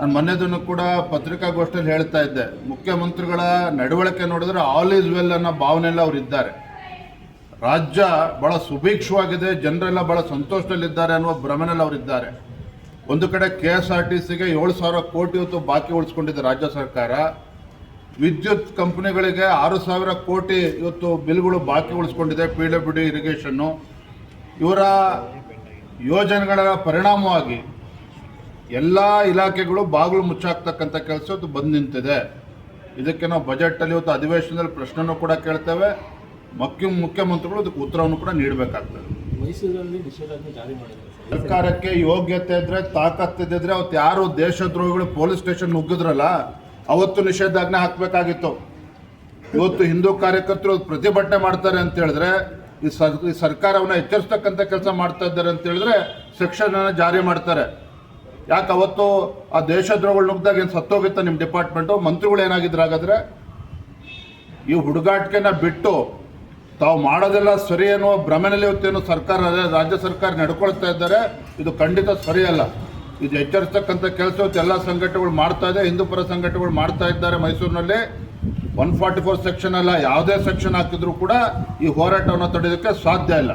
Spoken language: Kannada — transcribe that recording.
ನಾನು ಮೊನ್ನೆದನ್ನು ದಿನ ಕೂಡ ಪತ್ರಿಕಾಗೋಷ್ಠಿಯಲ್ಲಿ ಹೇಳ್ತಾ ಇದ್ದೆ. ಮುಖ್ಯಮಂತ್ರಿಗಳ ನಡವಳಿಕೆ ನೋಡಿದ್ರೆ ಆಲ್ ಈಸ್ ವೆಲ್ ಅನ್ನೋ ಭಾವನೆಯಲ್ಲಿ ಅವರು ಇದ್ದಾರೆ. ರಾಜ್ಯ ಬಹಳ ಸುಭಿಕ್ಷವಾಗಿದೆ, ಜನರೆಲ್ಲ ಬಹಳ ಸಂತೋಷದಲ್ಲಿದ್ದಾರೆ ಅನ್ನುವ ಭ್ರಮೆನಲ್ಲಿ ಅವರಿದ್ದಾರೆ ಒಂದು ಕಡೆ ಕೆ ಎಸ್ ಆರ್ ಟಿ ಸಿಗೆ ಏಳು ಸಾವಿರ ಕೋಟಿ ಹೊತ್ತು ಬಾಕಿ ಉಳಿಸ್ಕೊಂಡಿದೆ ರಾಜ್ಯ ಸರ್ಕಾರ. ವಿದ್ಯುತ್ ಕಂಪನಿಗಳಿಗೆ ಆರು ಸಾವಿರ ಕೋಟಿ ಇವತ್ತು ಬಿಲ್ಗಳು ಬಾಕಿ ಉಳಿಸ್ಕೊಂಡಿದೆ, ಪಿ ಡಬ್ಲ್ಯೂ ಡಿ ಇರಿಗೇಷನ್ನು. ಇವರ ಯೋಜನೆಗಳ ಪರಿಣಾಮವಾಗಿ ಎಲ್ಲ ಇಲಾಖೆಗಳು ಬಾಗಿಲು ಮುಚ್ಚಾಕ್ತಕ್ಕಂಥ ಕೆಲಸ ಇವತ್ತು ಬಂದು ನಿಂತಿದೆ. ಇದಕ್ಕೆ ನಾವು ಬಜೆಟಲ್ಲಿ ಇವತ್ತು ಅಧಿವೇಶನದಲ್ಲಿ ಪ್ರಶ್ನೆನೂ ಕೂಡ ಕೇಳ್ತೇವೆ. ಮುಖ್ಯ ಮುಖ್ಯಮಂತ್ರಿಗಳು ಅದಕ್ಕೆ ಉತ್ತರವನ್ನು ಕೂಡ ನೀಡಬೇಕಾಗ್ತದೆ. ಮೈಸೂರಲ್ಲಿ ನಿಷೇಧಾಜ್ಞೆ ಜಾರಿ ಮಾಡಿದ್ದಾರೆ ಸರ್ಕಾರಕ್ಕೆ ಯೋಗ್ಯತೆ ಇದ್ರೆ ತಾಕತ್ತಿದ್ರೆ ಅವತ್ತು ಯಾರು ದೇಶದ್ರೋಹಿಗಳು ಪೊಲೀಸ್ ಸ್ಟೇಷನ್ ನುಗ್ಗಿದ್ರಲ್ಲ ಅವತ್ತು ನಿಷೇಧಾಜ್ಞೆ ಹಾಕಬೇಕಾಗಿತ್ತು. ಇವತ್ತು ಹಿಂದೂ ಕಾರ್ಯಕರ್ತರು ಪ್ರತಿಭಟನೆ ಮಾಡ್ತಾರೆ ಅಂತ ಹೇಳಿದ್ರೆ ಈ ಸರ್ ಈ ಸರ್ಕಾರವನ್ನ ಎಚ್ಚರಿಸ್ತಕ್ಕಂಥ ಕೆಲಸ ಮಾಡ್ತಾ ಇದ್ದಾರೆ ಅಂತ ಹೇಳಿದ್ರೆ ಸೆಕ್ಷನ್ ಜಾರಿ ಮಾಡ್ತಾರೆ. ಯಾಕೆ ಅವತ್ತು ಆ ದೇಶದ್ರೋಹಗಳು ನುಗ್ದಾಗ ಏನು ಸತ್ತೋಗಿತ್ತ ನಿಮ್ಮ ಡಿಪಾರ್ಟ್ಮೆಂಟು? ಮಂತ್ರಿಗಳು ಏನಾಗಿದ್ರು ಹಾಗಾದ್ರೆ? ಈ ಹುಡುಗಾಟಿಕೆನ ಬಿಟ್ಟು ತಾವು ಮಾಡೋದೆಲ್ಲ ಸರಿ ಅನ್ನುವ ಭ್ರಮೆನಲ್ಲಿ ಇವತ್ತೇನು ಸರ್ಕಾರ ರಾಜ್ಯ ಸರ್ಕಾರ ನಡ್ಕೊಳ್ತಾ ಇದ್ದಾರೆ ಇದು ಖಂಡಿತ ಸರಿಯಲ್ಲ. ಇದು ಎಚ್ಚರಿಸ್ತಕ್ಕಂಥ ಕೆಲಸ ಇವತ್ತು ಎಲ್ಲ ಸಂಘಟನೆಗಳು ಮಾಡ್ತಾ ಇದೆ ಹಿಂದೂ ಪರ ಸಂಘಟನೆಗಳು ಮಾಡ್ತಾ ಇದ್ದಾರೆ ಮೈಸೂರಿನಲ್ಲಿ. ಒನ್ ಫಾರ್ಟಿ ಫೋರ್ ಸೆಕ್ಷನ್ ಅಲ್ಲ ಯಾವುದೇ ಸೆಕ್ಷನ್ ಹಾಕಿದ್ರು ಕೂಡ ಈ ಹೋರಾಟವನ್ನು ತಡೆಯೋದಕ್ಕೆ ಸಾಧ್ಯ ಇಲ್ಲ.